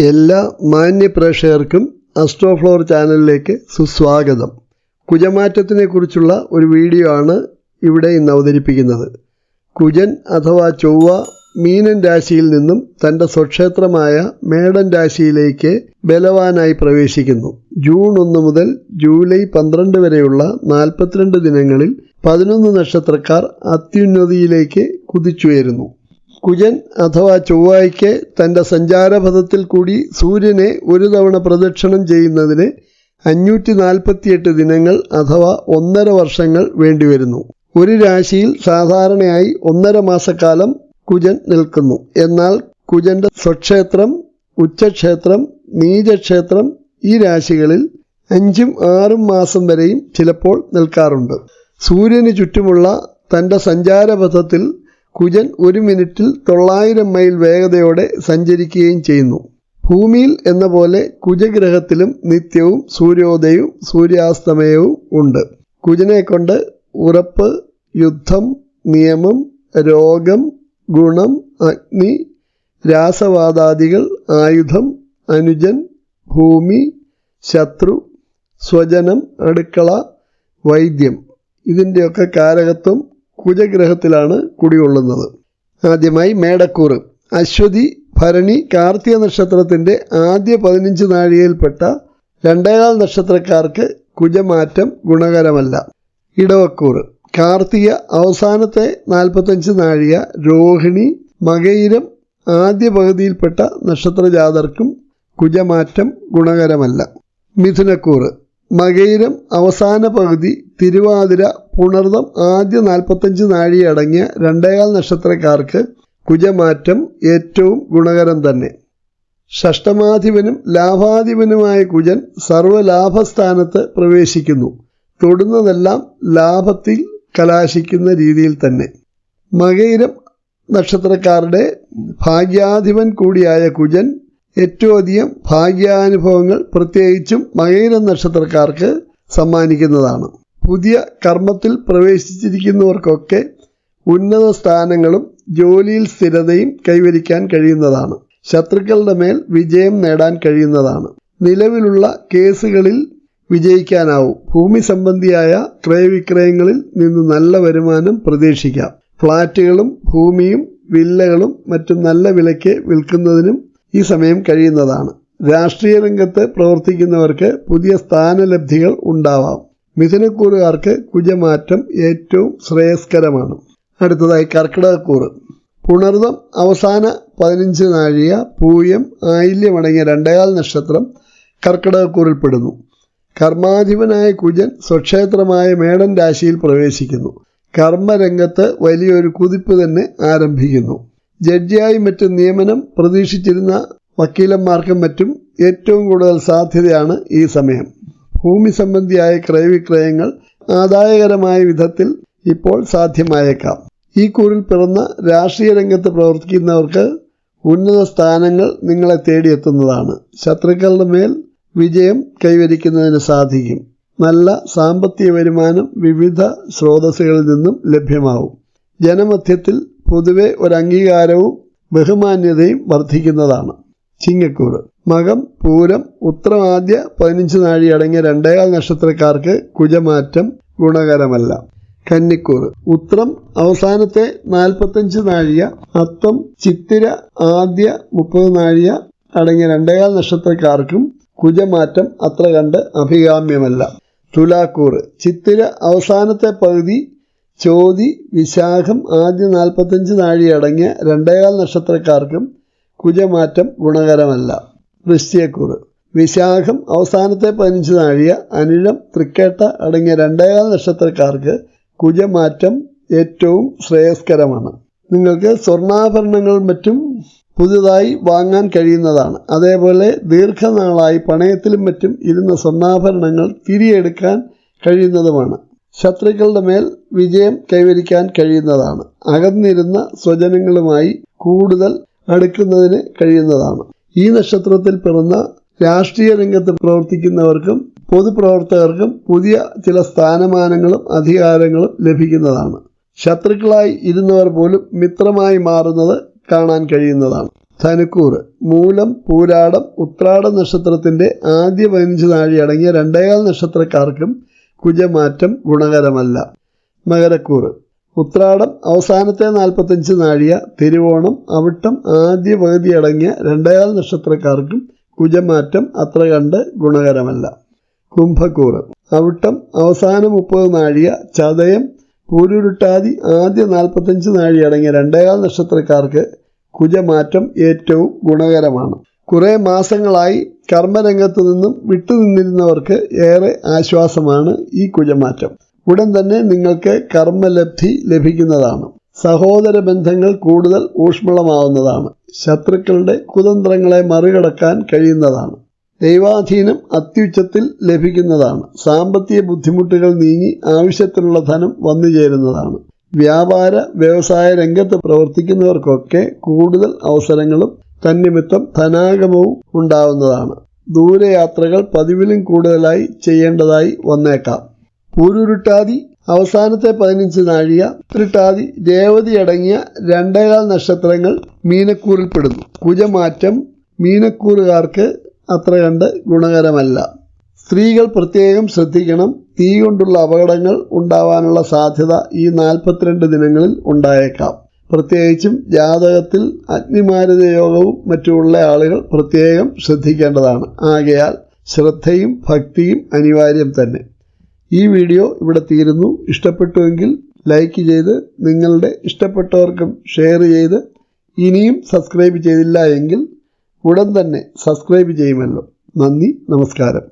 എല്ലാ മാന്യ പ്രേക്ഷകർക്കും അസ്ട്രോഫ്ലോർ ചാനലിലേക്ക് സുസ്വാഗതം. കുജമാറ്റത്തിനെ കുറിച്ചുള്ള ഒരു വീഡിയോ ആണ് ഇവിടെ ഇന്ന് അവതരിപ്പിക്കുന്നത്. കുജൻ അഥവാ ചൊവ്വ മീനൻ രാശിയിൽ നിന്നും തന്റെ സ്വക്ഷേത്രമായ മേടൻ രാശിയിലേക്ക് ബലവാനായി പ്രവേശിക്കുന്നു. ജൂൺ ഒന്ന് മുതൽ ജൂലൈ പന്ത്രണ്ട് വരെയുള്ള നാൽപ്പത്തിരണ്ട് ദിനങ്ങളിൽ പതിനൊന്ന് നക്ഷത്രക്കാർ അത്യുന്നതിയിലേക്ക് കുതിച്ചുയരുന്നു. കുജൻ അഥവാ ചൊവ്വായ്ക്ക് തന്റെ സഞ്ചാരപഥത്തിൽ കൂടി സൂര്യനെ ഒരു തവണ പ്രദക്ഷിണം ചെയ്യുന്നതിന് അഞ്ഞൂറ്റി നാൽപ്പത്തിയെട്ട് ദിനങ്ങൾ അഥവാ ഒന്നര വർഷങ്ങൾ വേണ്ടിവരുന്നു. ഒരു രാശിയിൽ സാധാരണയായി ഒന്നര മാസക്കാലം കുജൻ നിൽക്കുന്നു. എന്നാൽ കുജന്റെ സ്വക്ഷേത്രം ഉച്ചക്ഷേത്രം നീചക്ഷേത്രം ഈ രാശികളിൽ അഞ്ചും ആറും മാസം വരെയും ചിലപ്പോൾ നിൽക്കാറുണ്ട്. സൂര്യന് ചുറ്റുമുള്ള തന്റെ സഞ്ചാരപഥത്തിൽ കുജൻ ഒരു മിനിറ്റിൽ തൊള്ളായിരം മൈൽ വേഗതയോടെ സഞ്ചരിക്കുകയും ചെയ്യുന്നു. ഭൂമിയിൽ എന്ന പോലെ കുജഗ്രഹത്തിലും നിത്യവും സൂര്യോദയവും സൂര്യാസ്തമയവും ഉണ്ട്. കുജനെ കൊണ്ട് ഉറപ്പ് യുദ്ധം നിയമം രോഗം ഗുണം അഗ്നി രാസവാദാദികൾ ആയുധം അനുജൻ ഭൂമി ശത്രു സ്വജനം അടുക്കള വൈദ്യം. ഇതിന്റെയൊക്കെ കാരകത്വം കുജഗ്രഹത്തിലാണ് കുടികൊള്ളുന്നത്. ആദ്യമായി മേടക്കൂറ്. അശ്വതി ഭരണി കാർത്തിക നക്ഷത്രത്തിന്റെ ആദ്യ പതിനഞ്ച് നാഴികയിൽപ്പെട്ട രണ്ടേകാൽ നക്ഷത്രക്കാർക്ക് കുജമാറ്റം ഗുണകരമല്ല. ഇടവക്കൂറ്. കാർത്തിക അവസാനത്തെ നാൽപ്പത്തഞ്ച് നാഴിക രോഹിണി മകയിരം ആദ്യ പകുതിയിൽപ്പെട്ട നക്ഷത്രജാതർക്കും കുജമാറ്റം ഗുണകരമല്ല. മിഥുനക്കൂറ്. മകയിരം അവസാന പകുതി തിരുവാതിര പുണർദം ആദ്യ നാൽപ്പത്തഞ്ച് നാഴിയടങ്ങിയ രണ്ടേകാൽ നക്ഷത്രക്കാർക്ക് കുജമാറ്റം ഏറ്റവും ഗുണകരം തന്നെ. ഷഷ്ടമാധിപനും ലാഭാധിപനുമായ കുജൻ സർവലാഭസ്ഥാനത്ത് പ്രവേശിക്കുന്നു. തൊടുന്നതെല്ലാം ലാഭത്തിൽ കലാശിക്കുന്ന രീതിയിൽ തന്നെ. മകയിരം നക്ഷത്രക്കാരുടെ ഭാഗ്യാധിപൻ കൂടിയായ കുജൻ ഏറ്റവും അധികം ഭാഗ്യാനുഭവങ്ങൾ പ്രത്യേകിച്ചും മകര നക്ഷത്രക്കാർക്ക് സമ്മാനിക്കുന്നതാണ്. പുതിയ കർമ്മത്തിൽ പ്രവേശിച്ചിരിക്കുന്നവർക്കൊക്കെ ഉന്നത സ്ഥാനങ്ങളും ജോലിയിൽ സ്ഥിരതയും കൈവരിക്കാൻ കഴിയുന്നതാണ്. ശത്രുക്കളുടെ മേൽ വിജയം നേടാൻ കഴിയുന്നതാണ്. നിലവിലുള്ള കേസുകളിൽ വിജയിക്കാനാവും. ഭൂമി സംബന്ധിയായ ക്രയവിക്രയങ്ങളിൽ നിന്ന് നല്ല വരുമാനം പ്രതീക്ഷിക്കാം. ഫ്ളാറ്റുകളും ഭൂമിയും വില്ലകളും മറ്റും നല്ല വിലയ്ക്ക് വിൽക്കുന്നതിനും ഈ സമയം കഴിയുന്നതാണ്. രാഷ്ട്രീയ രംഗത്ത് പ്രവർത്തിക്കുന്നവർക്ക് പുതിയ സ്ഥാനലബ്ധികൾ ഉണ്ടാവാം. മിഥുനക്കൂറുകാർക്ക് കുജമാറ്റം ഏറ്റവും ശ്രേയസ്കരമാണ്. അടുത്തതായി കർക്കിടകക്കൂറ്. പുണർദം അവസാന പതിനഞ്ച് നാഴിക പൂയം ആയില്യമടങ്ങിയ രണ്ടേകാൽ നക്ഷത്രം കർക്കിടകക്കൂറിൽപ്പെടുന്നു. കർമാധിപനായ കുജൻ സ്വക്ഷേത്രമായ മേടൻ രാശിയിൽ പ്രവേശിക്കുന്നു. കർമ്മരംഗത്ത് വലിയൊരു കുതിപ്പ് തന്നെ ആരംഭിക്കുന്നു. ജഡ്ജിയായി മറ്റ് നിയമനം പ്രതീക്ഷിച്ചിരുന്ന വക്കീലന്മാർക്കും മറ്റും ഏറ്റവും കൂടുതൽ സാധ്യതയാണ് ഈ സമയം. ഭൂമി സംബന്ധിയായ ക്രയവിക്രയങ്ങൾ ആദായകരമായ വിധത്തിൽ ഇപ്പോൾ സാധ്യമായേക്കാം. ഈ കൂറിൽ പിറന്ന രാഷ്ട്രീയ രംഗത്ത് പ്രവർത്തിക്കുന്നവർക്ക് ഉന്നത സ്ഥാനങ്ങൾ നിങ്ങളെ തേടിയെത്തുന്നതാണ്. ശത്രുക്കളുടെ മേൽ വിജയം കൈവരിക്കുന്നതിന് സാധിക്കും. നല്ല സാമ്പത്തിക വരുമാനം വിവിധ സ്രോതസ്സുകളിൽ നിന്നും ലഭ്യമാവും. ജനമധ്യത്തിൽ പൊതുവെ ഒരു അംഗീകാരവും ബഹുമാന്യതയും വർദ്ധിക്കുന്നതാണ്. ചിങ്ങക്കൂറ്. മകം പൂരം ഉത്രം ആദ്യ പതിനഞ്ച് നാഴി അടങ്ങിയ രണ്ടേകാൽ നക്ഷത്രക്കാർക്ക് കുജമാറ്റം ഗുണകരമല്ല. കന്നിക്കൂറ്. ഉത്രം അവസാനത്തെ നാൽപ്പത്തഞ്ച് നാഴിക അത്തം ചിത്തിര ആദ്യ മുപ്പത് നാഴിക അടങ്ങിയ രണ്ടേകാൽ നക്ഷത്രക്കാർക്കും കുജമാറ്റം അത്ര കണ്ട് അഭികാമ്യമല്ല. തുലാക്കൂറ്. ചിത്തിര അവസാനത്തെ പകുതി ചോതി വിശാഖം ആദ്യ നാൽപ്പത്തഞ്ച് നാഴി അടങ്ങിയ രണ്ടേകാൽ നക്ഷത്രക്കാർക്കും കുജമാറ്റം ഗുണകരമല്ല. വൃശ്ചിയക്കൂറ് വിശാഖം അവസാനത്തെ പതിനഞ്ച് നാഴിയ അനിഴം തൃക്കേട്ട അടങ്ങിയ രണ്ടേകാൽ നക്ഷത്രക്കാർക്ക് കുജമാറ്റം ഏറ്റവും ശ്രേയസ്കരമാണ്. നിങ്ങൾക്ക് സ്വർണാഭരണങ്ങൾ മറ്റും പുതുതായി വാങ്ങാൻ കഴിയുന്നതാണ്. അതേപോലെ ദീർഘനാളായി പണയത്തിലും മറ്റും ഇരുന്ന സ്വർണാഭരണങ്ങൾ തിരിയെടുക്കാൻ കഴിയുന്നതുമാണ്. ശത്രുക്കളുടെ മേൽ വിജയം കൈവരിക്കാൻ കഴിയുന്നതാണ്. അകന്നിരുന്ന സ്വജനങ്ങളുമായി കൂടുതൽ അടുക്കുന്നതിന് കഴിയുന്നതാണ്. ഈ നക്ഷത്രത്തിൽ പിറന്ന രാഷ്ട്രീയ രംഗത്ത് പ്രവർത്തിക്കുന്നവർക്കും പൊതുപ്രവർത്തകർക്കും പുതിയ ചില സ്ഥാനമാനങ്ങളും അധികാരങ്ങളും ലഭിക്കുന്നതാണ്. ശത്രുക്കളായി ഇരുന്നവർ പോലും മിത്രമായി മാറുന്നത് കാണാൻ കഴിയുന്നതാണ്. ധനുക്കൂർ മൂലം പൂരാടം ഉത്രാട നക്ഷത്രത്തിന്റെ ആദ്യ പതിനഞ്ച് നാഴി അടങ്ങിയ രണ്ടേകാൽ നക്ഷത്രക്കാർക്കും കുജമാറ്റം ഗുണകരമല്ല. മകരക്കൂർ ഉത്രാടം അവസാനത്തെ നാൽപ്പത്തഞ്ച് നാഴിക തിരുവോണം അവിട്ടം ആദ്യ പകുതി അടങ്ങിയ രണ്ടേകാൽ നക്ഷത്രക്കാർക്കും കുജമാറ്റം അത്ര കണ്ട് ഗുണകരമല്ല. കുംഭക്കൂർ അവിട്ടം അവസാന മുപ്പത് നാഴിക ചതയം പൂരുരുട്ടാതി ആദ്യ നാൽപ്പത്തഞ്ച് നാഴി അടങ്ങിയ രണ്ടേകാൽ നക്ഷത്രക്കാർക്ക് കുജമാറ്റം ഏറ്റവും ഗുണകരമാണ്. കുറേ മാസങ്ങളായി കർമ്മരംഗത്ത് നിന്നും വിട്ടുനിന്നിരുന്നവർക്ക് ഏറെ ആശ്വാസമാണ് ഈ കുജമാറ്റം. ഉടൻ തന്നെ നിങ്ങൾക്ക് കർമ്മലബ്ധി ലഭിക്കുന്നതാണ്. സഹോദര ബന്ധങ്ങൾ കൂടുതൽ ഊഷ്മളമാവുന്നതാണ്. ശത്രുക്കളുടെ കുതന്ത്രങ്ങളെ മറികടക്കാൻ കഴിയുന്നതാണ്. ദൈവാധീനം അത്യുച്ചത്തിൽ ലഭിക്കുന്നതാണ്. സാമ്പത്തിക ബുദ്ധിമുട്ടുകൾ നീങ്ങി ആവശ്യത്തിനുള്ള ധനം വന്നു ചേരുന്നതാണ്. വ്യാപാര വ്യവസായ രംഗത്ത് പ്രവർത്തിക്കുന്നവർക്കൊക്കെ കൂടുതൽ അവസരങ്ങളും തന്നിമിത്തം ധനാഗമവും ഉണ്ടാവുന്നതാണ്. ദൂരയാത്രകൾ പതിവിലും കൂടുതലായി ചെയ്യേണ്ടതായി വന്നേക്കാം. പൂരുരുട്ടാതി അവസാനത്തെ പതിനഞ്ച് നാഴിക ഉരുട്ടാതി രേവതി അടങ്ങിയ രണ്ടേകാൽ നക്ഷത്രങ്ങൾ മീനക്കൂറിൽപ്പെടുന്നു കുജമാറ്റം മീനക്കൂറുകാർക്ക് അത്ര കണ്ട് ഗുണകരമല്ല. സ്ത്രീകൾ പ്രത്യേകം ശ്രദ്ധിക്കണം. തീ കൊണ്ടുള്ള അപകടങ്ങൾ ഉണ്ടാവാനുള്ള സാധ്യത ഈ നാൽപ്പത്തിരണ്ട് ദിനങ്ങളിൽ ഉണ്ടായേക്കാം. പ്രത്യേകിച്ചും ജാതകത്തിൽ അഗ്നിമാരുത യോഗവും മറ്റുമുള്ള ആളുകൾ പ്രത്യേകം ശ്രദ്ധിക്കേണ്ടതാണ്. ആകയാൽ ശ്രദ്ധയും ഭക്തിയും അനിവാര്യം തന്നെ. ഈ വീഡിയോ ഇവിടെ തീരുന്നു. ഇഷ്ടപ്പെട്ടുവെങ്കിൽ ലൈക്ക് ചെയ്ത് നിങ്ങളുടെ ഇഷ്ടപ്പെട്ടവർക്കും ഷെയർ ചെയ്ത് ഇനിയും സബ്സ്ക്രൈബ് ചെയ്തില്ല എങ്കിൽ ഉടൻ തന്നെ സബ്സ്ക്രൈബ് ചെയ്യുമല്ലോ. നന്ദി നമസ്കാരം.